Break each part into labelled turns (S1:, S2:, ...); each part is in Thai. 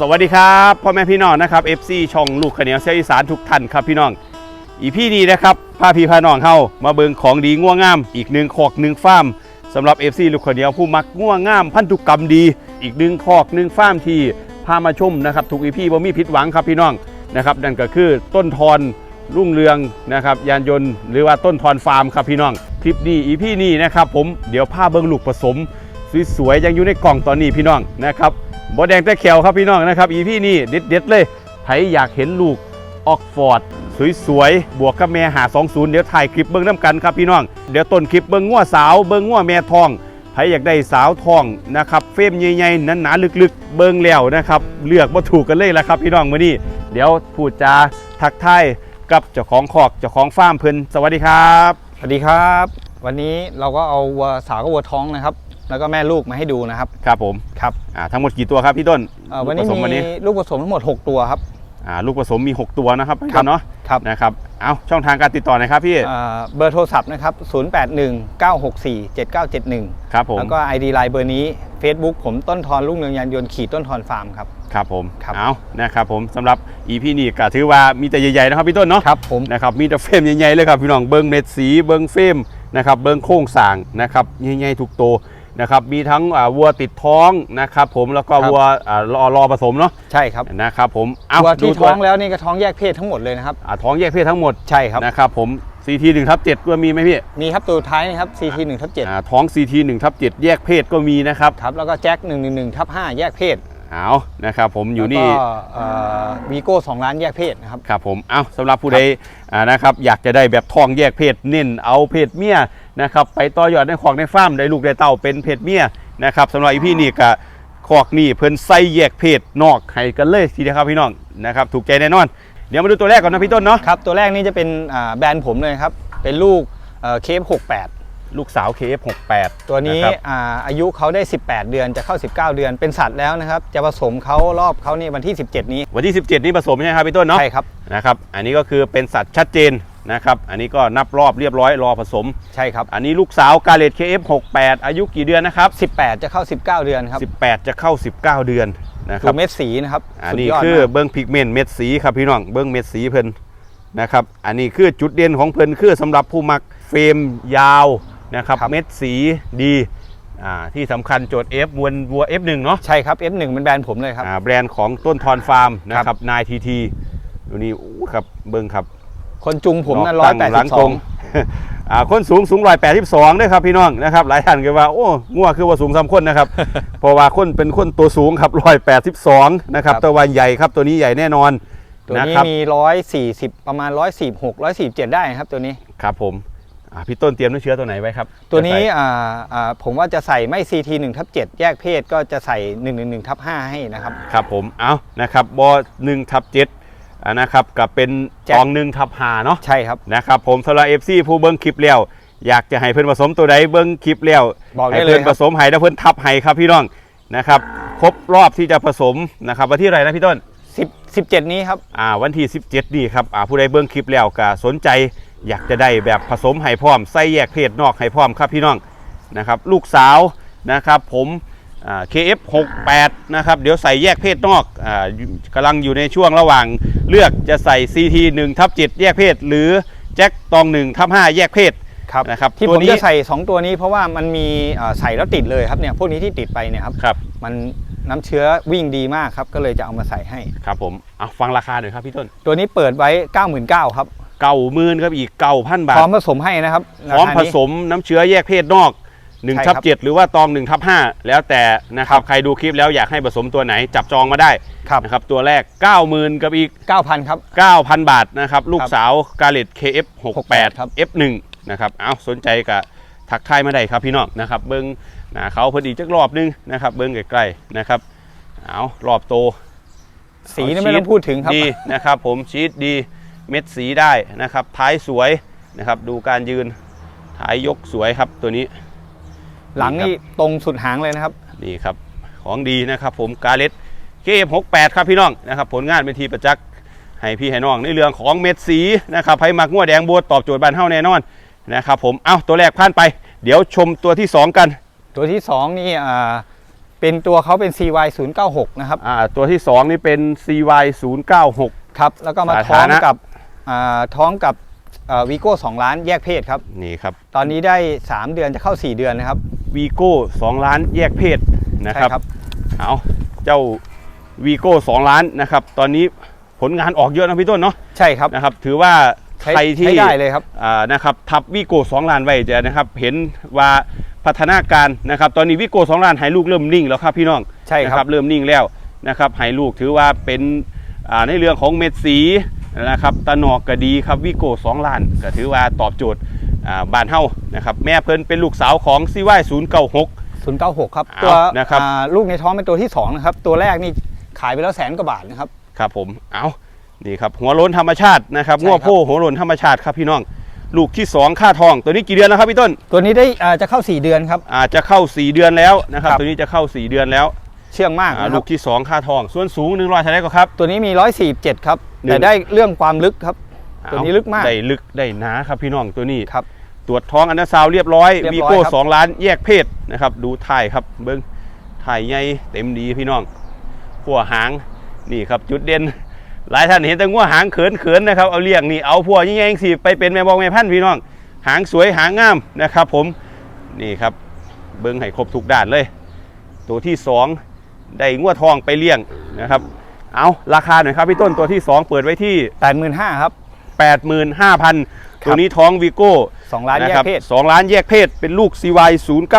S1: สวัสดีครับพ่อแม่พี่น้องนะครับ FC ช่องลูกขเนียวเสียอีสานทุกท่านครับพี่น้อง อีพี่นี้นะครับพาพี่พาน้องเข้ามาเบิงของดีง่วงงาม อีกหนึ่งคอกหนึ่งฟาร์มสำหรับ FC ลูกขเนียวผู้มักง่วงงาม พันธุกรรมดี อีกหนึ่งคอกหนึ่งฟาร์มที่พามาชมนะครับทุกอีพี่บ่มีผิดหวังครับพี่น้องนะครับนั่นก็คือต้นทอนรุ่งเรืองนะครับยานยนต์หรือว่าต้นทอนฟาร์มครับพี่น้องคลิปนี้อีพี่นี้นะครับผมเดี๋ยวพาเบิงลูกผสมสวยๆยังอยู่ในกล่องตอนนี้พี่น้องนะครับ บอแดงแต่แขวครับพี่น้องนะครับอีพี่นี่เด็ดๆเลยใครอยากเห็นลูกออกฟอร์ดสวยๆ บวกกับแม่หา 20 เดี๋ยวถ่ายคลิปเบิ้งน้ำกันครับพี่น้อง เดี๋ยวต้นคลิปเบิ้งงัวสาวเบิ้งงัวแม่ทองใครอยากได้สาวทองนะครับ เฟรมใหญ่ๆหนาๆลึกๆ เบิ้งแล้วนะครับ เลือกมาถูกกันเลยละครับพี่น้องมื้อนี้เดี๋ยวพูดจาทักทายกับเจ้าของคอกเจ้าของฟาร์มเพิ่นสวัสดีครับ
S2: สวัสดีครับ วันนี้เราก็เอาวัวสาวกับวัวท้องนะครับ แล้วก็แม่ลูกมาให้ดูนะครับ
S1: ครับผม
S2: ครับ
S1: อ่าทั้งหมดกี่ตัวครับพี่ต้น
S2: เอ่อวันนี้
S1: ลูกผสมวัน
S2: มี
S1: นี้
S2: ลูกผสมทั้งหมด 6 ตัวครับ
S1: อ่าลูกผสมมี 6 ตัวนะครับพี่
S2: ครั
S1: ต้
S2: บ
S1: นเนาะ
S2: ครับ
S1: นะครับเอาช่องทางการติดต่อหน่อยครับพี่
S2: เอ่อเบอร์โทรศัพท์นะครับ 0819647971
S1: ครับผม
S2: แล้วก็ ID ไลน์เบอร์นี้ Facebook ผมต้นทอนลูกเนืองยานยนต์ขี่ต้นทอนฟาร์มครับ
S1: ครับผม
S2: ครับ
S1: เอานะครับผมสำหรับ EP นี้ก็ถือว่ามีแต่ใหญ่ๆนะครับพี่ต้นเนาะ
S2: ครับผม
S1: นะครับมีแต่เฟรมใหญ่ๆเลยครับพี่น้องเบิ้งเม็ดสีเบิ้งเฟรมนะครับเบิ้งโครงสร้างนะครับใหญ่ๆทุกตัว นะครับมีทั้งอ่าวัวติดท้องนะครับผมแล้วก็วัวอ่ารอรอผสมเนาะ
S2: ใช่ครับ
S1: นะครับผมเอา
S2: วัวที่
S1: ดู
S2: ท้องแล้วนี่ก็ท้องแยกเพศทั้งหมดเลยนะครับ
S1: อ่าท้องแยกเพศทั้งหมด
S2: ใช่ครับ
S1: นะครับผม CT 1ทับ7ก็มีไหมพี่
S2: มีครับตัวท้ายนะครับ CT 1ทับ
S1: อ่าท้อง CT 1ทับ7แยกเพศก็มีนะครับ
S2: 7ครับแล้วก็แจ็ค111ทับ5แยกเพศ
S1: เอานะครับผมอยู่นี่
S2: แล้วก็วีโก้2ล้านแยกเพศนะครับ
S1: ครับผมเอาสำหรับผู้ใดอ่านะครับอยากจะได้แบบทองแยกเพศเน้นเอาเพศเมียนะครับไปต่อยอดในของในฟาร์มได้ลูกได้เต้าเป็นเพศเมียนะครับสำหรับอีพี่นี่กะคอกนี่เพิ่นใส่แยกเพศนอกให้กันเลยทีเดียวครับพี่น้องนะครับถูกใจแน่นอน เดี๋ยวมาดูตัวแรกก่อนนะพี่ต้นเนาะ
S2: ครับตัวแรกนี่จะเป็นอ่าแบรนด์ผมเลยครับเป็นลูกเคฟ68
S1: ลูกสาว KF68
S2: ตัวนี้ะ
S1: ครับ
S2: อ่าอายุเขาได้ 18 เดือนจะเข้า 19 เดือนเป็นสัตว์แล้วนะครับ จะผสมเขารอบเขานี่วันที่ 17 นี้
S1: วันที่ 17 นี่ผสมใช่ไหมครับพี่ต้นเนาะ
S2: ใช่ครับ
S1: นะครับอันนี้ก็คือเป็นสัตว์ชัดเจนนะครับอันนี้ก็นับรอบเรียบร้อยรอผสม
S2: ใช่ครับ
S1: อันนี้ลูกสาวกาเลต KF68 อายุกี่เดือนนะครับ
S2: 18 จะเข้า 19 เดือนครับ
S1: 18 จะเข้า 19 เดือนนะค
S2: ดู
S1: รับ
S2: เม็ดสีนะครับ
S1: อัน
S2: สุด
S1: นี้
S2: ยอด
S1: คือ
S2: มาก
S1: เบิ้งพิกเมนต์เม็ดสีครับพี่น้องเบิ้งเม็ดสีเพิ่นนะครับ อันนี้คือจุดเด่นของเพิ่นคือสำหรับผู้มักเฟรมยาว นะครับเม็ดสีดีอ่าที่สำคัญโจทย์ F มวนวัว F1 เนาะ
S2: ใช่ครับ F1 เป็นแบรนด์ผมเลยครับ
S1: อ่าแบรนด์ของต้นทอนฟาร์มนะค
S2: ครั
S1: รับบนายทีทีดูนี่อู้ครับเบิ้งครับ
S2: คนจุงผมนั่น
S1: ดกตั้งหลังตรง
S2: 182
S1: อ่าคนสูงสูงร้อยแปดสิบสองด้วยครับพี่น้องนะครับหลายท่านก็ว่าโอ้งัวคือว่าสูงสามคนนะครับเพราะว่าคนเป็นคนตัวสูงครับร้อยแปดสิบสองนะครับ
S2: ครับ
S1: ตัววันใหญ่ครับตัวนี้ใหญ่แน่นอน
S2: ตัว
S1: นะ
S2: นี้
S1: ครับ
S2: มี140ประมาณ146 147ได้ครับตัวนี้
S1: ครับผมอ่า พี่ต้นเตรียมน้ำเชื้อตัวไหนไว้ครับ
S2: ตัวนี้
S1: จะใส่
S2: อ่าอ่าผมว่าจะใส่ไม่ CT 1ทับ7แยกเพศก็จะใส่ 111ทับ5ให้นะครับ
S1: ครับผม เอานะครับบอหนึ่งทับเจ็ดอ่านะครับกับเป็น
S2: แจ็ค
S1: กองหนึ่งทับหาเนาะ
S2: ใช่ครับ
S1: นะครับผมสำหรับเอฟซีผู้เบิ้งคลิปแล้ว อยากจะให้เพื่อนผสมตัวใดเบิ้งคลิปแล้ว
S2: บอกได้
S1: ให้
S2: เลย
S1: เพื่อน
S2: ค
S1: ผ
S2: รับ
S1: สมให้แล้วเพื่อนทับให้ครับพี่น้องนะครับ ครบรอบที่จะผสมนะครับวันที่อะไรนะพี่ต้น
S2: 10 17 นี้ครับ
S1: อ่าวันที่ 17 นี่ครับ อ่าผู้ใดเบิ้งคลิปแล้วก็สนใจ อยากจะได้แบบผสมให้พร้อมใส่แยกเพศนอกให้พร้อมครับพี่น้องนะครับลูกสาวนะครับผมอ่า KF68 นะครับเดี๋ยวใส่แยกเพศนอกอ่าอยู่กำลังอยู่ในช่วงระหว่างเลือกจะใส่ CT 1ทับ7แยกเพศ หรือแจ็คตอง1ทับ5แยกเพศ
S2: ครับ
S1: นะครับ
S2: ที่
S1: ตั
S2: ผ
S1: ว
S2: ม
S1: นี้
S2: จะใส่ 2 ตัวนี้เพราะว่ามันมีอ่าใส่แล้วติดเลยครับเนี่ยพวกนี้ที่ติดไปเนี่ยครับ
S1: ครับ
S2: มันน้ำเชื้อวิ่งดีมากครับก็เลยจะเอามาใส่ให้
S1: ครับผมเอาฟังราคาหน่อยครับพี่ต้น
S2: ตัวนี้เปิดไว้ 99,000ครับ
S1: เก่ามื่นครับอีกเก่าพันบา
S2: พร้อ
S1: ท
S2: มผสมให้นะครับ
S1: พร้อมา
S2: คา
S1: ผ
S2: นี้
S1: สมน้ำเชื้อแยกเพศนอก1
S2: ใช่
S1: ทับ
S2: ครับ
S1: 7หรือว่าตอง1ทับ5แล้วแต่นะครับ
S2: ครับ
S1: ใครดูคลิปแล้วอยากให้ผสมตัวไหนจับจองมาได้
S2: ครับ
S1: นะครับตัวแรก 90,000 กับอีก
S2: 9,000 ครับ
S1: 9,000 บาทนะครับลูกสาวกาเลต KF68
S2: ครับ
S1: F1 นะครับเอาสนใจกับทักทายมาได้ครับพี่น้องนะครับเบิ้งหนาเขาเพอดีจักรอบนึงนะครับเบิ้งใกล้ๆนะครับเอารอบโต
S2: สีนี่ไม่ต้องพูดถึงครับ
S1: ดีนะครับผมชีสดี เม็ดสีได้นะครับ ท้ายสวยนะครับ ดูการยืนท้ายยกสวยครับตัวนี้
S2: หลังนี่ตรงสุดหางเลยนะครับ
S1: นี่ครับของดีนะครับ ผมกาเลตเกม68ครับพี่น้องนะครับ ผลงานเป็นทีประจักษ์ให้พี่ให้น้องในเรื่องของเม็ดสีนะครับให้มักงัวแดงบัวตอบโจทย์บ้านเฮาแน่นอนนะครับ ผมเอ้าตัวแรกผ่านไป เดี๋ยวชมตัวที่ 2 กัน
S2: ตัวที่ 2 นี่อ่าเเป็นตัวเขาเป็น CY 0 9 6นะครับ
S1: อ่าตัวที่ 2 นี่เป็น CY 096
S2: ครับ แล้วก็มา
S1: สา
S2: ท้อ
S1: ธางรณะ
S2: กับอ่า ท้องกับวีโก้2ล้านแยกเพศครับ
S1: นี่ครับ
S2: ตอนนี้ได้ 3 เดือนจะเข้า 4 เดือนนะครับ
S1: วีโก้2ล้านแยกเพศนะค
S2: ใช่
S1: รับ
S2: ครับ
S1: เอาเจ้าวีโก้2ล้านนะครับ ตอนนี้ผลงานออกเยอะนะพี่ต้นเนาะ
S2: ใช่ครับ
S1: นะครับ ถือว่า
S2: ใช้
S1: ใครที่
S2: ใช้ได้เลยครับ
S1: อ่านะครับทับวีโก้2ล้านไว้จะนะครับ เห็นว่าพัฒนาการนะครับ ตอนนี้วีโก้2ล้านให้ลูกเริ่มนิ่งแล้วครับพี่น้อง
S2: ใช่ครับ
S1: นะเริ่มนิ่งแล้วนะครับให้ลูกถือว่าเป็นอ่าในเรื่องของเม็ดสี นะครับตะหนอกก็ดีครับวิโก้2ล้านก็ถือว่าตอบโจทย์อ่าบ้านเฮานะครับแม่เพิ่นเป็นลูกสาวของซีไว096
S2: 096ครับ
S1: เอา
S2: ตัว
S1: นะครับ
S2: อ่าลูกในท้องเป็นตัวที่2นะครับตัวแรกนี่ขายไปแล้วแสนกว่าบาทนะครับ
S1: ครับผมเอานี่ครับหัวโล้นธรรมชาตินะครับ
S2: ใช่
S1: งัว
S2: ครับ
S1: โพหัวโล้นธรรมชาติครับพี่น้องลูกที่ 2 ค่าทอง ตัวนี้กี่เดือนแล้วครับพี่ต้น
S2: ตัวนี้ได้อ่าจะเข้า 4 เดือนครับ
S1: อาจจะเข้า 4 เดือนแล้วนะครับ
S2: ครับ
S1: ตัวนี้จะเข้า 4 เดือนแล้ว
S2: เชื่องมาก
S1: อ่า
S2: นะค
S1: ลู
S2: รับ
S1: กที่2ค่าทอง ส่วนสูง100เท่าไหร่ก็ครับ
S2: ตัวนี้มี 147 ครับ
S1: หนึ่ง
S2: แต่ได้เรื่องความลึกครับ ตัวนี้ลึกมาก
S1: ได้ลึกได้หนาครับพี่น้องตัวนี้
S2: ครับ
S1: ตรวจท้องอันดาซาวด์เรียบร้อย
S2: เรียบ
S1: วี
S2: ร้อย
S1: โก้
S2: ครับ
S1: สองล้านแยกเพศนะครับ ดูถ่ายครับเบิ้งถ่ายใหญ่เต็มดีพี่น้องขัวหางนี่ครับจุดเด่น หลายท่านเห็นแต่งัวหางเขินเขินๆนะครับเอาเลี้ยงนี่เอาพัวยิ่งแยงสิไปเป็นแม่บอกแม่พันธุ์พี่น้อง หางสวยหางงามนะครับ ผมนี่ครับ เบิ้งให้ครบทุกด้านเลย ตัวที่สอง ได้งัวทองไปเลี้ยงนะครับ เอาราคาหน่อยครับพี่ต้นตัวที่สองเปิดไว้ที่
S2: 85,000ครับ
S1: 85,000
S2: ครั
S1: ตั
S2: บ
S1: วนี้ท้องวีโก้
S2: 2ล้านแย
S1: นะ
S2: ก
S1: ครับ
S2: เพศ
S1: สองล้านแยกเพศเป็นลูก CY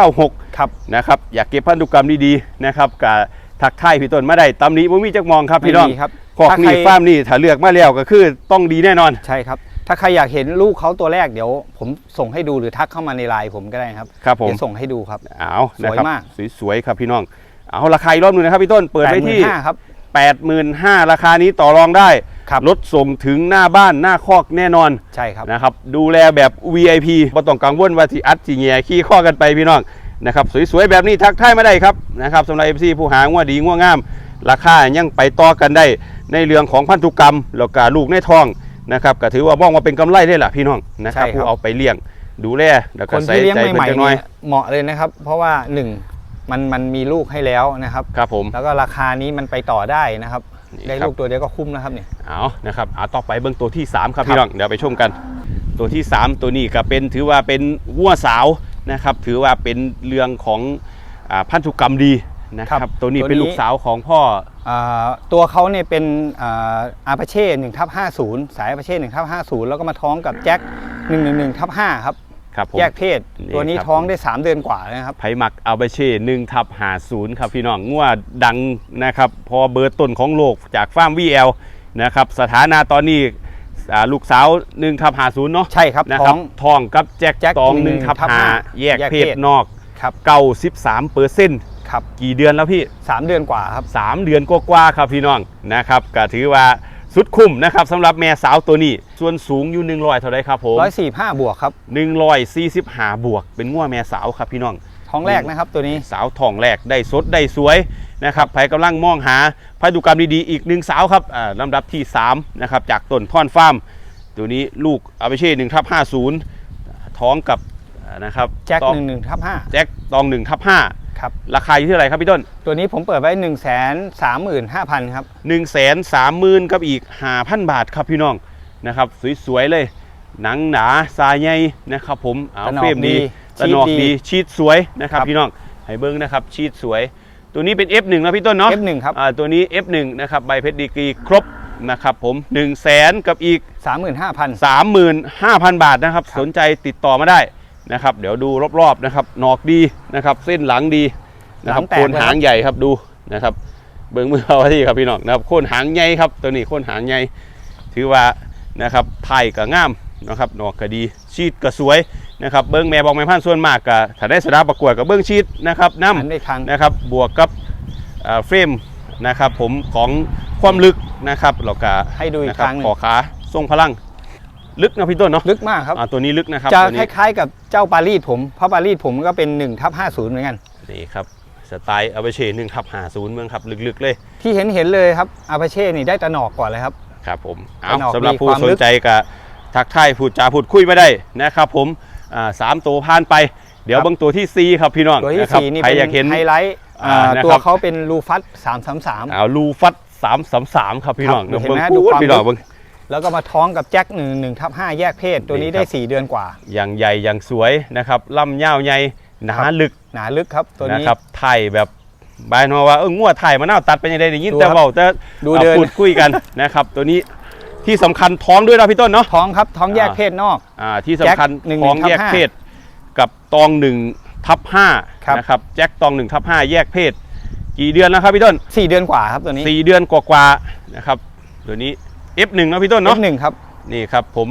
S1: 096
S2: ครับ
S1: นะครับอยากเก็บพันธุกรรมดีๆนะครับกับทักทายพี่ต้นมาได้ตำหนี้บ่มีจักมองครับพี่น้อง
S2: ไม่มีครับ
S1: ขอก
S2: ถ้า
S1: นี่
S2: ใคร
S1: ฟาร์มนี่ถ้าเลือกมาแล้วก็คือต้องดีแน่นอน
S2: ใช่ครับ ถ้าใครอยากเห็นลูกเขาตัวแรกเดี๋ยว ผมส่งให้ดูหรือทักเข้ามาในไลน์ผมก็ได้ครับ
S1: ครับผม
S2: เดี๋ยวส่งให้ดูครับ
S1: เอานะครับ
S2: สวยมาก
S1: สวยๆครับพี่น้อง เอาราคาอีกรอบหนึงนะครับพี่ต้นเปิดไว้ที่
S2: 85,000ครับ
S1: 85,000ราคานี้ต่อรองได้
S2: ครับ
S1: รถส่งถึงหน้าบ้านหน้าคอกแน่นอน
S2: ใช่ครับ
S1: นะครับ ดูแลแบบ VIP บ่ต้องกังวลว่าที่อัดที่เงียขี้ข้อกันไปพี่น้องนะครับ สวยๆ แบบนี้ทักทายมาได้ครับนะครับสำหรับ FC ผู้หาง่วดีง่วงาม ราคายังไปต่อกันได้ ในเรื่องของพันธุกรรมแล้วก็ลูกในท้องนะครับก็ถือว่ามองว่าเป็นกำไรได้ล่ะพี่น้องนะครับ
S2: ใช่ครับ
S1: ผู้เอาไปเลี้ยง ดูแลแล้ว
S2: ค
S1: ก็
S2: น
S1: ใส่
S2: ที่เลี้ยง
S1: ใจ
S2: ให
S1: เพิ่น
S2: ม่
S1: จัก
S2: ๆ
S1: หน้อย
S2: เนี่ยเหมาะเลยนะครับ เพราะว่าหนึ่ง มันมันมีลูกให้แล้วนะครับ
S1: ครับผม
S2: แล้วก็ราคานี้มันไปต่อได้นะครับ
S1: นี่
S2: ได้
S1: ครับ
S2: ลูกตัวเดียวก็คุ้มนะครับเนี่ย
S1: เอานะครับเอาต่อไปเบื้องตัวที่ 3 ครับ
S2: ครับ
S1: พี่น้อง เดี๋ยวไปชมกัน ตัวที่ 3 ตัวนี้ก็เป็นถือว่าเป็นวัวสาวนะครับ ถือว่าเป็นเรื่องของอาพันธุกรรมดีนะครับตัวนี้ เป็นลูกสาวของพ่อ
S2: อ่าตัวเขาเนี่ยเป็นอาปาเช่หนึ่งทับห้าศูนย์สายอาปาเช่หนึ่งทับห้าศูนย์แล้วก็มาท้องกับแจ็คหนึ่งหนึ่งหนึ่งทับห้าครับ
S1: ครับผม
S2: แยกเพศ
S1: นี่
S2: ตัวนี้
S1: ครับ
S2: ท้องได้ 3 เดือนกว่าแล้วนะครับ
S1: ไผหมักอัลเบเช่หนึ่งทับหาศูนย์ครับพี่น้องงัวดังนะครับ พอเบอร์ต้นของโลกจากฟาร์มวีเอลนะครับ สถานะตอนนี้อ่าลูกสาวหนึ่งทับหาศูนย์เนาะ
S2: ใช่ครับ
S1: นะ
S2: ท้
S1: ครั
S2: อบง
S1: ทองกับแจ็ค
S2: แจ็ค
S1: ตองหนึ่งทับ
S2: 1ทับ
S1: หา
S2: ห้า
S1: แยก
S2: แยก
S1: เพ
S2: เพ
S1: ศ
S2: ศ
S1: นอก
S2: ครับ
S1: เก้าสิบสามเปอร์เซ็นต์
S2: ครับ
S1: กี่เดือนแล้วพี่
S2: สามเดือนกว่าครับ
S1: 3 เดือนกว่าๆครับพี่น้องนะครับก็ถือว่า สุดคุ้มนะครับสำหรับแม่สาวตัวนี้ ส่วนสูงอยู่100เท่าไรครับผม
S2: 145บวกครับ
S1: 145 บวก เป็นง่วแม่สาวครับพี่น้อง
S2: ท้องแรกนะครับตัวนี้
S1: สาวทองแรกได้สดได้สวยนะครับใครกำลังมองหาพันธุกรรมดีๆอีกหนึ่งสาวครับอ่าลำดับที่3นะครับจากต้นท่อนฟาร์มตัวนี้ลูกอาเบเช่หนึ่งทับห้าศูนย์ท้องกับอ่านะครับ
S2: แจ็ค
S1: ตอง
S2: หนึ่งหนึ่งทับห้า
S1: แจ็คตองหนึ่งทับห้า
S2: ครับ
S1: ราคาอยู่ที่เท่าไหร่ครับพี่ต้น
S2: ตัวนี้ผมเปิดไว้ 1 3 5 0 0 0 ครับ
S1: 1นึ่งแสนสามหมื่นกับอีกห้าพันบาทครับพี่น้องนะครับสวยๆเลย หนังหนาสายใยนะครับผมเอา
S2: ตะหนอก
S1: เฟรมดี
S2: ดี
S1: ตะหนอก
S2: ชีทดี
S1: ดีชีดสวยนะครับ
S2: ครับ
S1: พี่น้องให้เบิ้งนะครับชีดสวย ตัวนี้เป็น F1 นะพี่ต้นเนาะ
S2: F1 ครับ
S1: อ่าตัวนี้ F1 นะครับใบเพชรดีกรีครบนะครับผม1นึ่งแสนกับอีก
S2: 35,000
S1: 35,000 บาทนะครับ สนใจติดต่อมาได้ นะครับ เดี๋ยวดูรอบๆนะครับหนอกดีนะครับ เส้นหลังดีนะครับ
S2: หลังแตก
S1: โคนหางใหญ่ครับดูนะครับ เบิ้งมือเอาไว้ที่ครับพี่น้องนะครับโคนหางใหญ่ครับตัวนี้โคนหางใหญ่ถือว่านะครับไทยก็งามนะครับหนอกก็ดีชีดก็สวยนะครับเบิ้งแม่บอกแม่พันธุ์ส่วนมากก็ถ้าได้สดาประกวดกับเบิ้งชีดนะครับน้
S2: หันได้ครั้งำ
S1: นะครับบวกกับเอ่อเฟรมนะครับผมของความลึกนะครับแล้วก็
S2: ให้ดูอีก
S1: นะครั
S2: ครั้งหนึ่ง
S1: ขอขาทรงพลัง ลึกนะพี่ต้นเนาะ
S2: ลึกมากครับ
S1: อ่าตัวนี้ลึกนะครับ
S2: จะ
S1: ตัว
S2: ค
S1: นี้
S2: ล้ายๆกับเจ้าปารีสผมเพราะปารีสผมก็เป็น1ทับ50เหมือนกัน
S1: นี่ครับสไตล์อาเบเช่หนึ่งทับหาศูนย์เมืองครับลึกๆเลย
S2: ที่เห็นเห็นเลยครับอาปาเช่นี่ได้ตะหนอกก่อนเลยครับ
S1: ครับผม
S2: มั
S1: เอา
S2: นออก
S1: สำหรับ
S2: มี
S1: ผู้
S2: ความ
S1: สน
S2: ลึก
S1: ใจกับทักทายพูดจาพูดคุยไม่ได้นะครับผมอ่าสามตัวผ่านไป เดี๋ยว
S2: ครับ
S1: เบางตัวที่ซีครับพี่น้อง
S2: ตัวที่
S1: นะครับ
S2: สี่นี่
S1: ใคร
S2: เป็น
S1: อยากเห็น
S2: ไฮไลท์อ่า
S1: นะ
S2: ตัว
S1: ครับ
S2: เขาเป็นลูฟัส333
S1: เอาลูฟัดสามสามสามครับพี่น้อง
S2: ครับ
S1: เดี๋ยว
S2: เห็น
S1: เบิ้ง
S2: ไหม
S1: พู
S2: ดู
S1: ด
S2: ความ
S1: พี่น้อง
S2: ลึก
S1: เบิ้ง
S2: แล้วก็มาท้องกับแจ็ค1 1ทับ5แยกเพศ ตัวนี้
S1: นี่
S2: ได้
S1: ครับ
S2: 4เดือนกว่า
S1: อย่างใหญ่อย่างสวยนะครับลำยาวใหญ่หนา
S2: ครับ
S1: ลึก
S2: หนาลึกครับตัว
S1: นะ
S2: นี้
S1: ครับไทยแบบบายนอว่าเอองวดไทยมะนาวตัดเป็นยังไงได้ยิน
S2: ดู
S1: แต่
S2: ครับ
S1: เบาแต่
S2: ดู
S1: อ่า
S2: เดิน
S1: พูดคุยกันนะครับ ตัวนี้ที่สำคัญท้องด้วยนะพี่ต้นเนาะ
S2: ท้องครับท้องแยก
S1: อ่า
S2: เพศนอก
S1: อ่าที่สำคัญ
S2: แจ็คหนึ่ง
S1: ท้อง
S2: ทับ
S1: แยก
S2: ห้า
S1: เพศ กับตองหนึ่งทับห้า
S2: ครับ
S1: นะครับแจ็คตองหนึ่งทับห้าแยกเพศ กี่เดือนแล้วครับพี่ต้น
S2: 4เดือนกว่าครับตัวนี้
S1: สี่เดือนกว่าๆนะครับตัวนี้ F1 นะพี่ต้นเนาะ
S2: หนึ่งครับ
S1: นี่ครับผม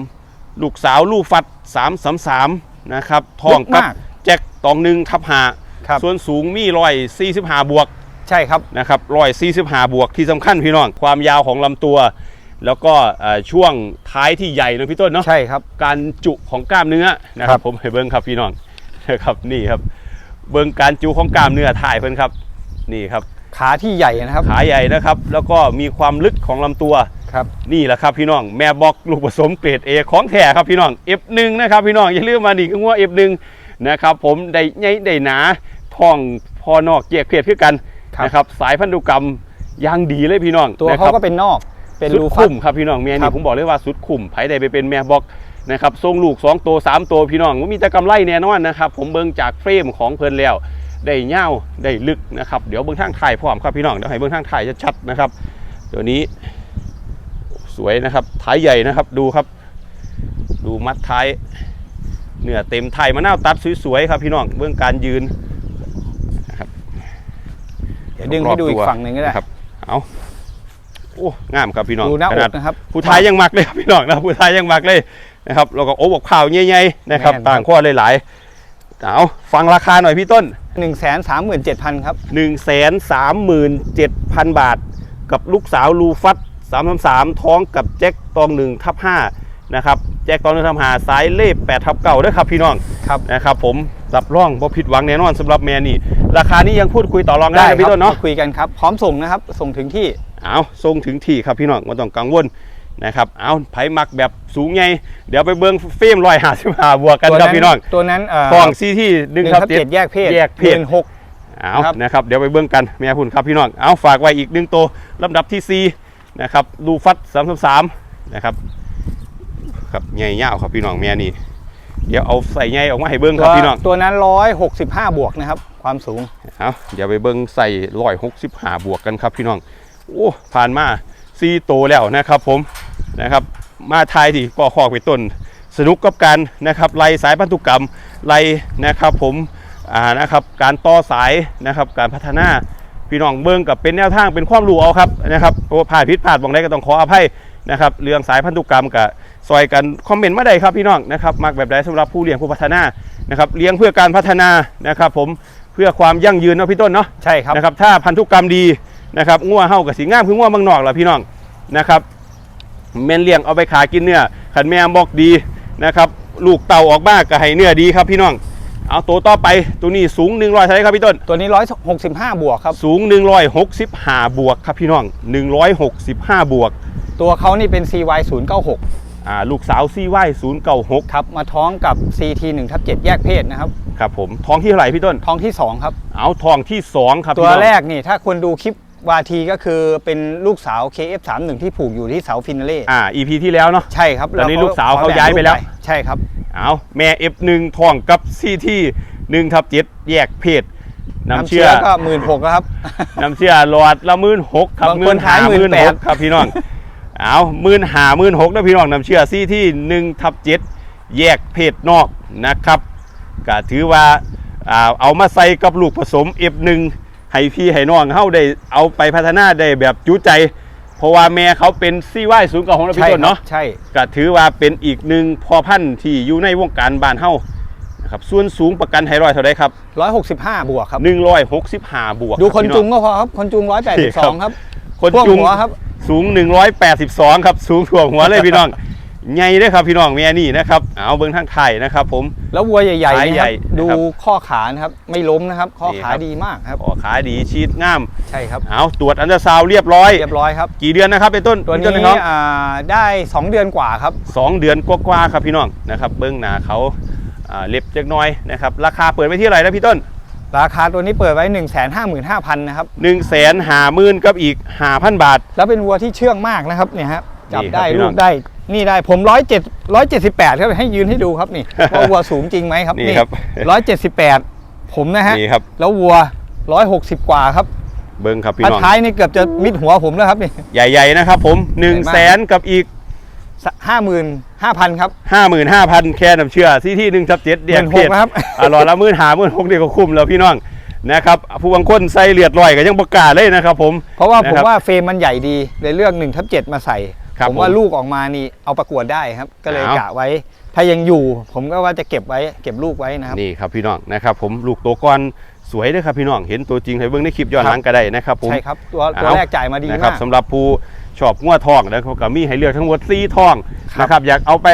S1: ลูกสาวลูกฟัด 3 3 3 นะครับทอง
S2: ลึก
S1: กับ
S2: มาก
S1: แจ็คตองหนึ่งทับห้า
S2: ครับ
S1: ส่วนสูงมีร้อยสี่สิบห้าบวก
S2: ใช่ครับ
S1: นะครับร้อยสี่สิบห้าบวกที่สำคัญพี่น้อง ความยาวของลำตัว แล้วก็เอ่อช่วงท้ายที่ใหญ่นะพี่ต้นเนาะ
S2: ใช่ครับ
S1: การจุของกล้ามเนื้อนะค
S2: ครั
S1: รับบผมให้เบิ้งครับพี่น้องนะครับนี่ครับ เบิ้งการจุของกล้ามเนื้อถ่ายเพิ่นครับ นี่ครับ
S2: ขาที่ใหญ่นะครับ
S1: ขาใหญ่นะครับ แล้วก็มีความลึกของลำตัว
S2: ครับ
S1: นี่แหละครับพี่น้องแม่บอกลูกผสมเกรด A ของแท้ครับพี่น้อง F1 นะครับพี่น้องอย่าลืมมานี่ก็งัว F1 นะครับผมได้ใหญ่ได้หนาท้องพอนอกแยกเพศคือกัน
S2: ครับ
S1: นะครับสายพันธุกรรมอยางดีเลยพี่น้อง
S2: ตัว
S1: นะค
S2: เขา
S1: รับ
S2: ก็เป็นนอกเป็น
S1: สุด
S2: ลูฟัส
S1: คุ้มครับพี่น้องแม่
S2: ครั
S1: นี่
S2: บ
S1: ผมบอกเลยว่าสุดคุ้มไผได้ไปเป็นแม่บอกนะครับทรงลูก2ตัว3ตัวพี่น้องว่ามีแต่กำไรแน่นอนนะครับผมเบิ่งจากเฟรมของเพิ่นแล้วได้เง่าวได้ลึกนะครับ เดี๋ยวเบิ่งทางถ่ายพร้อมครับพี่น้องเดี๋ยวให้เบิ่งทางถ่ายชัดๆนะครับ ตัวนี้ สวยนะครับท้ายใหญ่นะครับดูครับ ดูมัดท้ายเนื้อเต็มไทยมะนาวตัดสวยๆครับพี่น้องเบื้องการยืน
S2: เดี๋ยวดึงให้ดูอีกฝั่งหนึ่งก็ได้
S1: นะครับเอาโอ้งามครับพี่น้อง
S2: ดูหน้า
S1: ข
S2: อ
S1: นาด
S2: กนะครับ
S1: ผู้ชายยังมักเลยครับพี่น้องนะผู้ชายยังมักเลยนะครับแล้วก็โอ้บอกข่าวใหญ่ๆนะครับ
S2: แม่นครับ
S1: ต่างข้อหลายๆเอาฟังราคาหน่อยพี่ต้น
S2: 1 3 7 0 0 0 ครับ
S1: 1 3 7 0 0 0 บาท กับลูกสาวลูฟัด 333 ท้องกับแจ็คตองหนึ่งทับ5นะครับแจ็คตองหนึ่งทับ5สายเล่8ทับเก่าด้วยครับพี่น้อง
S2: ครับ
S1: นะครับผมรับรองบ่ผิดหวังแน่นอนสำหรับแมนนี่ราคานี้ยังพูดคุยต่อรองได้
S2: ได้
S1: นะพี่ต้น
S2: ครั
S1: เนาะ
S2: บคุยกันครับพร้อมส่งนะครับส่งถึงที่
S1: เอาส่งถึงที่ครับพี่น้องไม่ต้องกังวลนะครับ เอาไผมักแบบสูงไง เดี๋ยวไปเบิ้งเฟรมร้อยห้าสิบห้าบวกกันครับพี่น้อง
S2: ตัวนั้นเอ่อ
S1: ทองซีที่ห
S2: ห
S1: นึ่
S2: นึ่
S1: ง
S2: ง
S1: ครับ
S2: ทับ
S1: เจ็
S2: เจ็
S1: ด
S2: ดแยกเพศ
S1: แยกเพศ
S2: หมื่นหก
S1: เอา
S2: ครับ
S1: นะครับ เดี๋ยวไปเบิ้งกันแม่คุณครับพี่น้อง เอาฝากไว้อีกหนึ่งตัวลำดับที่สี่ นะครับดูฟัดสามสามนะครับครับใหญ่ยาวครับพี่น้องแม่นี่เดี๋ยวเอาใส่ใหญ่ออกมาให้เบิ้งค
S2: ตั
S1: รับ
S2: ว
S1: พี่น้อง
S2: ตัวนั้นร้อยหกสิบห้าบวกนะครับ ความสูง
S1: เอาเดี๋ยวไปเบิ้งใส่ร้อยหกสิบห้าบวกกันครับพี่น้องโอ้ผ่านมาซีโตแล้วนะครับผมนะครับมาทายดิก็ขอกไปต้น สนุกกับการนะครับไล่สายพันธุกรรมไล่นะครับผมอ่านะครับการต่อสายนะครับการพัฒนา พี่น้องเบิ้งกับเป็นแนวทางเป็นความรู้เอาครับนะครับโอ้ผ่านผิดพลาดบางใดก็ต้องขออภัยนะครับเรื่องสายพันธุกรรมกับซอยกันคอมเมนต์มาได้ครับพี่น้องนะครับมักแบบใดสำหรับผู้เลี้ยงผู้พัฒนานะครับเลี้ยงเพื่อการพัฒนานะครับ ผมเพื่อความยั่งยืนเนาะพี่ต้นเนาะ
S2: ใช่ครับ
S1: นะครับถ้าพันธุกรรมดีนะครับงัวเฮากับสีงามคืองัวเมืองนอกล่ะพี่น้องนะครับแม่นเลี้ยงเอาไปขายกินเนื้อขันแม่บอกดีนะครับลูกเต่าออกมาก็ให้เนื้อดีครับพี่น้อง เอาตัวต่อไปตัวนี้สูง100เท่าไหรครับพี่ต้น
S2: ตัวนี้ร้อยหกสิบห้าบวกครับ
S1: สูง 165 บวกครับพี่น้อง 165 บวก
S2: ตัวเขานี่เป็น CY 0 9 6
S1: อ่าลูกสาวซีไว้096
S2: ครับ มาท้องกับ CT 1ทับ7แยกเพศนะครับ
S1: ครับผมท้องที่เท่าไหร่พี่ต้น
S2: ท้องที่ 2 ครับ
S1: เอาทองที่ 2 ครับ
S2: ตัว
S1: พี่น้อง
S2: แรกนี่ถ้าคนดูคลิป วาทีก็คือเป็นลูกสาว KF31 ที่ผูกอยู่ที่เสาฟินาเล่
S1: อ่า EP ที่แล้วเนาะ
S2: ใช่ครับ
S1: ตอนนี้
S2: แว
S1: ลูกสาวเขาย้ายไปแล้ว
S2: ใช่ครับ
S1: เอาแม่ F1 ทองกับซีที่1ทับ7แยกเพศน้ำเชื่อ
S2: ก็หมื่นหกครับ
S1: น้ำเชื่อหลอดละหมื่นหกครับ
S2: บาง
S1: ห
S2: ค
S1: มื่
S2: น
S1: น
S2: ขา
S1: หายหมื่นหก
S2: 18,000
S1: ครับพี่น้องเอาหมื่นหาหมื่นหกนะพี่น้องน้ำเชื่อซี่ที่หนึ่งทับเจ็ดแยกเพศนอกนะครับก็ถือว่าอ่าเอามาใส่กับลูกผสม F1 ให้พี่ให้น้องเฮาได้เอาไปพัฒนาได้แบบจุใจ เพราะว่าแม่เขาเป็นซีไว้ศูนย์เก่าของเราพี่
S2: ใช่
S1: ต้น
S2: ครั
S1: เนาะ
S2: บใช่
S1: ก็ถือว่าเป็นอีกหนึ่งพอพันธุ์ที่อยู่ในวงการบ้านเฮานะครับส่วนสูงประกันไฮรอยเท่าไรครับ
S2: 165บวกครับ
S1: 165บวก
S2: ดู
S1: รับ
S2: คน
S1: พี่อง
S2: จุงก็พอครับ คนจุง182ครับ
S1: คน
S2: พวก
S1: จุง
S2: หัวครับ
S1: สูง182ครับ สูงถ่วงหัวเลยพี่น้อง ใหญ่เลยครับพี่น้องแม่นี่นะครับเอาเบิ้งทางไทยนะครับผม
S2: แล้ววัวใหญ่ๆ
S1: ขา
S2: นะ
S1: ให
S2: ค
S1: ญ่
S2: รับ
S1: นะ
S2: ดู
S1: ครับ
S2: ข้อขานะครับ ไม่ล้มนะครับ ข้อ
S1: นี่
S2: ขา
S1: ครับ
S2: ดีมากครับ
S1: ขอขาดีชีดง่าม
S2: ใช่ครับ
S1: เอาตรวจอันเดอร์ซาวด์เรียบร้อย
S2: เรียบร้อยครับ
S1: กี่เดือนนะครับเป็นต้น
S2: ตัว
S1: พี่
S2: นี้
S1: น้อง
S2: อ่าได้ 2 เดือนกว่าครับ
S1: สองเดือนกว่าๆครับพี่น้องนะครับเบิ้งหนาเขาอ่าเล็บเล็กน้อยนะครับราคาเปิดไว้ที่อะไหรนะพี่ต้น
S2: ราคาตัวนี้เปิดไว้ 1 5 5 5 0 0 0นะครับ
S1: 1นึ่งแสนหาหมื่นกับอีกหาพันบาท
S2: แล้วเป็นวัวที่เชื่องมากนะครับเนี่ยครับจับ
S1: นี่ครับ
S2: ได้
S1: พี่น้
S2: ลู
S1: อง
S2: กได้ นี่ได้ผมร้อยเจ็ดร้อยเจ็ดสิบแปดครับให้ยืนให้ดูครับนี่ว่าวัวสูงจริงไหมครับ
S1: นี่ครับ
S2: ร้อยเจ็ดสิบแปดผมนะฮะ
S1: นี่ครับ
S2: แล้ววัวร้อยหกสิบกว่าครับ
S1: เบิ้งครับพี่
S2: พัด
S1: น้อง
S2: ท้ายนี่เกือบจะมิดหัวผมแล้วครับนี่
S1: ใหญ่ๆนะครับ ผม1นึ่งแสนกับอีก
S2: ห้าหมื่นห้าพันครับ
S1: 55,000แค่น้ำเชื่อที่ที่หนึ่งทับเจ็ดเดียกเพศ
S2: 16,000นะครับ
S1: อะรอละหมื่นหาหมื่นหกเดียวก็คุ้มแล้วพี่น้องนะครับผู้บางคนใส่เลือดลอยก็ยังประกล้าศเลยนะครับผม
S2: เพราะว่าผม
S1: นะครับ
S2: ว่าเฟรมมันใหญ่ดีเลยเลือก1ทับ7มาใส่
S1: ครับ
S2: ผมว่า
S1: ผม
S2: ลูกออกมานี่เอาประกวดได้ครับ ก็เลย
S1: เอา
S2: กะไว้ ถ้ายังอยู่ ผมก็ว่าจะเก็บไว้เก็บลูกไว้นะครับ
S1: นี่ครับพี่น้องนะครับผมลูกตัวก้อนสวยเด้วยครับพี่น้องเห็นตัวจริงให้เบิ่งในคลิปย้อนหลังก็ได้นะครับผม
S2: ใช่ครับตัวตัว
S1: เอา
S2: แรกจ่ายมาดี
S1: นะครับ
S2: มาก
S1: สำหรับผู้ชอบงัวทองนะครับก็มีให้เลือกทั้งหมด4ทอง
S2: ครับ
S1: นะครับอยากเอาไป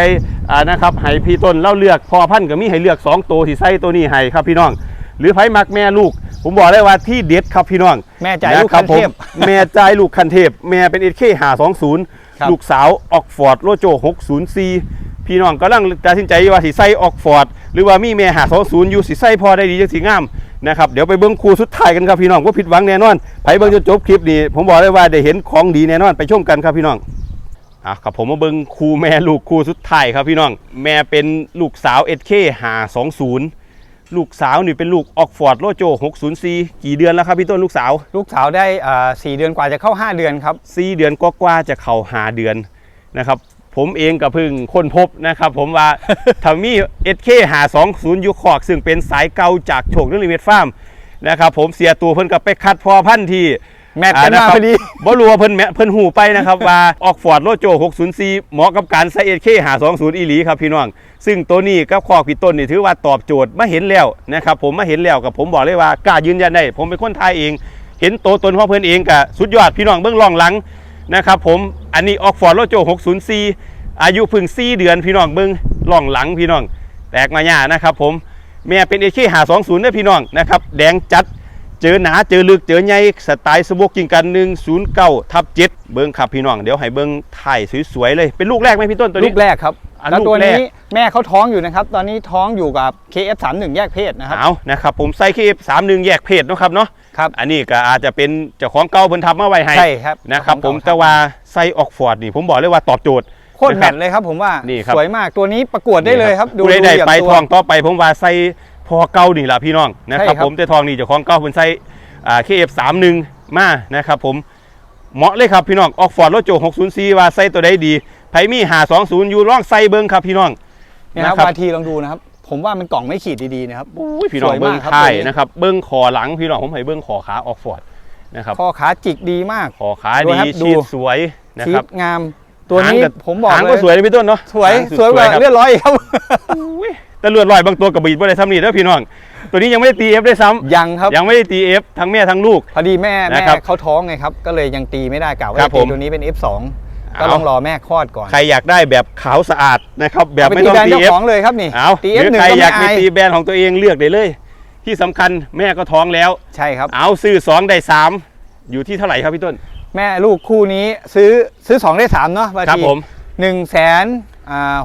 S1: อ่านะครับให้พี่ต้นเล่าเลือกพอพันธุ์ก็มีให้เลือกสองตัวที่ใส่ตัวนี้ให้ครับพี่น้อง หรือไผมักแม่ลูก ผมบอกได้ว่าที่เด็ดครับพี่น้อง
S2: แม่จ่ายลูกะ
S1: รับ
S2: คันเทพ
S1: ผมแม่จ่ายลูกคันเทพแม่เป็นเอเคหาสองศูนย์
S2: ครับ
S1: ลูกสาวออกฟอร์ดโลโจ604 พี่น้องกำลังตัดสินใจว่าสิใส่ออกฟอร์ดหรือว่ามีแม่หา20อยู่สิใส่พอได้ดีจังสีงามนะครับเดี๋ยวไปเบิ้งคู่สุดท้ายกันครับพี่น้องว่าผิดหวังแน่นอนไผเบิ้งจนจบคลิปนี้ผมบอกเลยว่าได้เห็นของดีแน่นอนไปชมกันครับพี่น้องอะครับผมมาเบิ้งคู่แม่ลูกคู่สุดท้ายครับพี่น้อง แม่เป็นลูกสาว SK หา20 ลูกสาวนี่เป็นลูกออกฟอร์ดโลโจ604 กี่เดือนแล้วครับพี่ต้นลูกสาว
S2: ลูกสาวได้อ่าสี่เดือนกว่าจะเข้า 5 เดือนครับ
S1: 4 เดือนกว่าๆจะเข้าหาเดือนนะครับ ผมเองก็เพิ่งค้นพบนะครับผมว่าถ้ามี SK หา20ยูคอก ซึ่งเป็นสายเก่าจากโชคนิรเวศฟาร์มนะครับผมเสียตัวเพิ่นกับไปคัดพอพันธุ์ที่
S2: แมทกันมาะ
S1: ครับ
S2: พอดี
S1: บ่รู้ว่าเพิ่นแมเพิ่นหูไปนะครับ ว่าออกฟอร์ดโลโจ 604 เหมาะกับการใส่ SK หา20 อีหลีครับพี่น้อง ซึ่งตัวนี้กับคอกพี่ต้นนี่ถือว่าตอบโจทย์มาเห็นแล้วนะครับผมมาเห็นแล้วกับผมบอกเลยว่ากล้ายืนยันได้ผมเป็นคนไทยเอง เห็นตัวตนของเพื่อนเองกับสุดยอดพี่น้องเบื้องล่องหลังนะครับผมอันนี้ออกฟอร์ดโลโจ 604 อายุเพิ่ง4เดือนพี่น้องเบื้องล่องหลังพี่น้อง แตกมาหย่านะครับผมแม่เป็นเอเคหา20เด้อพี่น้องนะครับแดงจัด เจอหนาเจอลึกเจอใหญ่สไตล์สโบกกิงกัน109ทับ7เบิ้งครับพี่น้องเดี๋ยวให้เบิ้งถ่ายสวยๆเลยเป็นลูกแรกไหมพี่ต้นตัว
S2: ลู
S1: นี้
S2: กแรกครับ
S1: อะ
S2: แล้ว
S1: ลูก
S2: ตัวนี้
S1: แรก
S2: แม่เขาท้องอยู่นะครับ ตอนนี้ท้องอยู่กับ KF31 แยกเพศนะครับ
S1: เอานะครับผมใส่เคฟสามหนึ่งแยกเพศเนาะครับเนาะ
S2: ครับ
S1: อันนี้ก็อาจจะเป็นเจ้าของเก่าเพิ่นทำมาไว้ให้
S2: ใช่ครับ
S1: นะครับผม
S2: ของเก่า
S1: แต่ว่าไส้ออกฟอร์ดนี่ผมบอกเลยว่าตอบโจทย์
S2: โคตรแมทเลยครับผมว่า
S1: นี่ครับ
S2: สวยมากตัวนี้ประกวดได้เลยครับ
S1: ผู้ใดได้
S2: เหยียบ
S1: ไป
S2: ตัว
S1: ทองต่อไปผมว่าใส่ พอเก่านี่ล่ะพี่น้องนะครับ
S2: ใช่ครับ
S1: ผมแต่ทองนี่เจ้าของเก่าเพิ่นใส่อ่าเคฟสามหนึ่งมานะครับผมเหมาะเลยครับพี่น้องออกฟอร์ดรถโจ604 ว่าใส่ตัวใดดีไผมี520อยู่ร่องใส่เบิ่งครับพี่น้อง
S2: เนี่ยครับ
S1: นะครับ
S2: วาทีลองดูนะครับ ผมว่ามันกล่องไม่ขีดดีๆนะครับ
S1: อุ้ยพี่น้อง
S2: สวย
S1: เบิ่
S2: มางกครับ
S1: ท้าย
S2: ตัวนี้
S1: นะครับเบิ่งคอหลังพี่น้องผมให้เบิ่งคอขาออกฟอร์ดนะครับ
S2: ข้อขาจิกดีมาก
S1: คอขา
S2: ดู
S1: ดี
S2: ครับดู
S1: ชีดสวยนะ
S2: ชี
S1: ครับ
S2: ดงามตัวนี้
S1: หาง
S2: ผมบอก
S1: หาง
S2: เล
S1: ก็
S2: ย
S1: สวยเลยพี่ต้นเนาะ
S2: สวย
S1: หาง
S2: สวยกว่า
S1: ครับ
S2: เลือดร้อยครับ
S1: อุ้ย แต่เลือดลอยบางตัวกับบีดบ่ได้ซ้ำนี่เด้อพี่น้อง ตัวนี้ยังไม่ได้ตีเอฟได้ซ้ำ
S2: ยังครับ
S1: ยังไม่ได้ตีเอฟทั้งแม่ทั้งลูก
S2: พอดีแม่แม่
S1: นะครับ
S2: เขาท้องไงครับ ก็เลยยังตีไม่ได้กล่าวว่า
S1: ครับ
S2: จะตี
S1: ผม
S2: ตัวนี้เป็น F2 ก็
S1: เอา
S2: ต้องรอแม่คลอดก่อน
S1: ใครอยากได้แบบขาวสะอาดนะครับแบบ
S2: เอาป
S1: ไม่ต้อง
S2: แบรนด์
S1: ตี
S2: เจ้า
S1: เอฟ
S2: ของเลยครับนี่
S1: เอา
S2: ตี
S1: หรือ
S2: F1
S1: ใคร
S2: ก็
S1: อ
S2: ไม่
S1: ยากมี
S2: อาย
S1: ตีแบรนด์ของตัวเองเลือกได้เลย ที่สำคัญแม่ก็ท้องแล้ว
S2: ใช่ครับ
S1: เอาซื้อ2ได้3อยู่ที่เท่าไหร่ครับพี่ต้น
S2: แม่ลูกคู่นี้ซื้อซื้อ 2 ได้3เนาะวา
S1: ครับ
S2: ที
S1: ผม
S2: หนึ่งแสน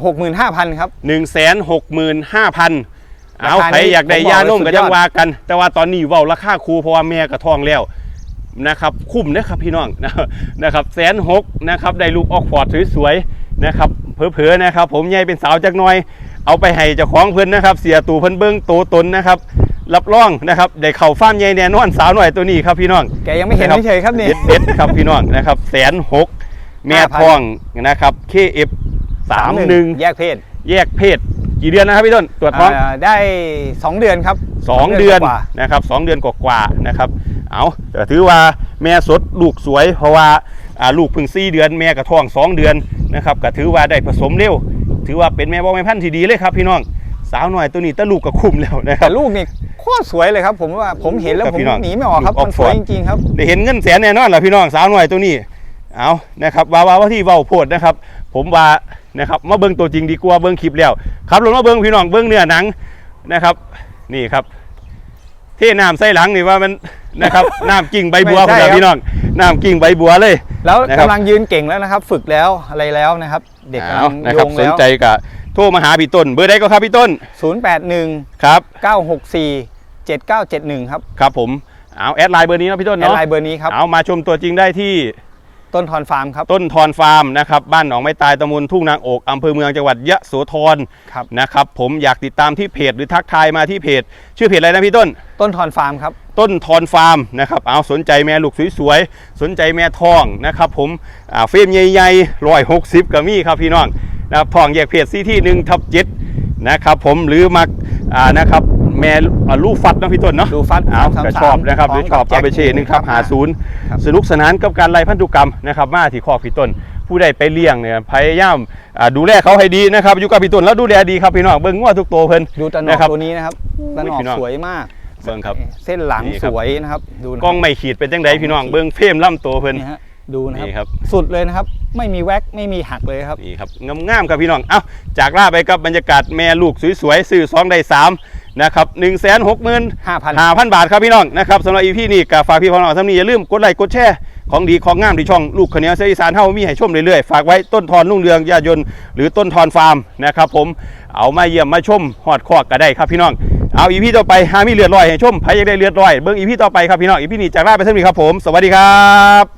S2: หกหมื่นห้าพันครับ
S1: 1 6 5 0 0 0เอา
S2: ราคานี้
S1: ใครอยากได้
S2: ผมบอก
S1: ยานุ่ม
S2: เลยสุ
S1: ก็
S2: ดยอด
S1: ยังว่ากัน แต่ว่าตอนนี้เว้าราคาครูเพราะว่าแม่ก็ท้องแล้วนะครับคุ้มนะครับพี่น้องนะครับแสนหกนะครับได้ลูกออกฟอร์ดสวยๆนะครับเผลอๆนะครับ ผมใหญ่เป็นสาวจักหน่อย เอาไปให้เจ้าของเพิ่นนะครับ เสียตูเพิ่นเบิ้งโตตนนะครับรับรองนะครับได้เข่าฟ้าร์มใหญ่แน่นอนสาวหน่อยตัวนี้ครับพี่น้อง
S2: แกยังไม่เห็นเฉยๆครับนี่
S1: เด็ดๆครับพี่น้องนะครับแสนหกแม่
S2: 5,000
S1: ท้องนะครับ KF สามหนึ่ง
S2: แยกเพศ
S1: แยกเพศ กี่เดือนนะครับพี่ต้นตรวจท้อง
S2: อ่าได้ 2 เดือนครับ
S1: สองเดือน
S2: กว่า
S1: นะครับสองเดือนกว่าๆนะครับ เอาแต่ถือว่าแม่สดลูกสวย เพราะว่าอ่าลูกเพิ่งสี่เดือนแม่กระท้องสองเดือนนะครับก็ถือว่าได้ผสมเร็ว ถือว่าเป็นแม่บอกแม่พันธุ์ที่ดีเลยครับพี่น้องสาวหน่อยตัวนี้ตะลูกก็คุ้มแล้วนะครั
S2: แต่
S1: บ
S2: ลูกนี่โคตรสวยเลยครับ ผมว่าผมเห็นแล้ว
S1: ครับ
S2: ผม
S1: พี่น้อง
S2: หนีไม่ออกครับ
S1: ลูกออก
S2: มันสวย
S1: ฟอร์
S2: จ
S1: ด
S2: ริงๆครับ
S1: ได้เห็นเงินแสนแน่นอนเหรอพี่น้องสาวหน่อยตัวนี้เอานะครับว่าว่าว่าที่เว้าโพดนะครับ ผมว่า นะครับมาเบิ่งตัวจริงดีกว่าเบิ่งคลิปแล้วครับลงมาเบิ่งพี่น้องเบิ่งเนื้อหนังนะครับ นี่ครับเท่น้ำใส่หลังนี่ว่ามันนะครับน้ำกิ่งใบบัว
S2: ไม่ใช่
S1: พุ่น
S2: ครับ
S1: น่ะพี่น้องน้ำกิ่งใบบัวเลย
S2: แล้ว
S1: นะครับ
S2: กำลังยืนเก่งแล้วนะครับ ฝึกแล้วอะไรแล้วนะครับ เด็กกำ
S1: เอา
S2: ลัง
S1: นะ
S2: โย
S1: ครับ
S2: ง
S1: สน
S2: แล้ว
S1: ใจก็โทรมาหาพี่ต้น เบอร์ใดก็ครับพี่ต้น
S2: 0 8 1
S1: ครับ
S2: 9 6 4 7971 ครับ
S1: ครับผมเอาแอดไลน์เบอร์นี้นะพี่ต้น
S2: แอด
S1: เนาะ
S2: ไลน์เบอร์นี้ครับ
S1: เอามาชมตัวจริงได้ที่
S2: ต้นทอนฟาร์มครับ
S1: ต้นทอนฟาร์มนะครับบ้านหนองไม้ตายตำบลทุ่งนางโอกอำเภอเมืองจังหวัดยะโสธร
S2: ครับ
S1: นะครับผมอยากติดตามที่เพจหรือทักทายมาที่เพจ ชื่อเพจอะไรนะพี่ต้น
S2: ต้นทอนฟาร์มครับ
S1: ต้นทอนฟาร์มนะครับเอาสนใจแม่ลูกสวยๆสนใจแม่ทองนะครับผมอ่าเฟรมใหญ่ๆร้อยหกสิบก็มีครับพี่น้องนะครับทองแยกเพจซีที่หนึ่งทับเจ็ดนะครับผมหรือมักอ่านะครับ แม่อ่าลูกฟัดเนาะพี่ต้นเนาะ
S2: ลูกฟัด
S1: เอา
S2: 333
S1: ก็ชอบนะครับห
S2: พร้
S1: รืออ
S2: ม
S1: ช
S2: กับ
S1: อบ
S2: แจ็ค
S1: เอาไปเชหนึ่งครับ
S2: ครับ
S1: หาศูนย์
S2: ครับ
S1: สนุกสนานกับการไล่พันธุกรรมนะครับมาที่คอกพี่ต้น ผู้ใดไปเลี้ยงเนี่ยพยายามอ่าดูแลเขาให้ดีนะครับอยู่กับพี่ต้นแล้วดูแลดีครับพี่น้องเบิ่งว่าทุกตัวเพิ่น
S2: ดูตะหนอ
S1: นะ
S2: ก
S1: ครับ
S2: ตัวนี้นะครับตะหนอก
S1: พี่น้อง
S2: สวยมาก
S1: เบิ่งครับ
S2: เส้นหลัง
S1: นี่ค
S2: ส
S1: รับ
S2: วยนะครับ ดูนะ
S1: กล้องไม่ขีดเป็นจังไดพี่น้องเบิ่งเฟรมล่ำตัวเพิ่น
S2: นี่ฮะดูนะ
S1: นี่
S2: ค
S1: ครั
S2: รับ บ สุดเลยนะครับ ไม่มีแว็กไม่มีหักเลยครับ
S1: นี่ครับงามๆครับพี่น้อง เอ้าจากล่าไปกับบรรยากาศแม่ลูกสวยๆซื้อ2ได้3 นะครับ1 6 0 0 0 0
S2: 5,000
S1: 5,000บาทครับพี่น้องนะครับสำหรับอีพีนี้ก็ฝากพี่พ่อน้องท่านนี้อย่าลืมกดไลค์กดแชร์ของดีของงามที่ช่องลูกขาวเหนียวเสียอีสานเฮามีให้ชมเรื่อยๆ ฝากไว้ต้นทอนรุ่งเรืองยายนต์หรือต้นทอนฟาร์มนะครับผมเอามาเยี่ยมมาชมหอดคอกก็ได้ครับพี่น้องเอาอีพีต่อไปหามีเลือดลอยให้ชมใครอยากได้เลือดลอยเบิ่งอีพีต่อไปครับพี่น้องอีพีนี้จากล่าไปเท่านี้ครับผม สวัสดีครับ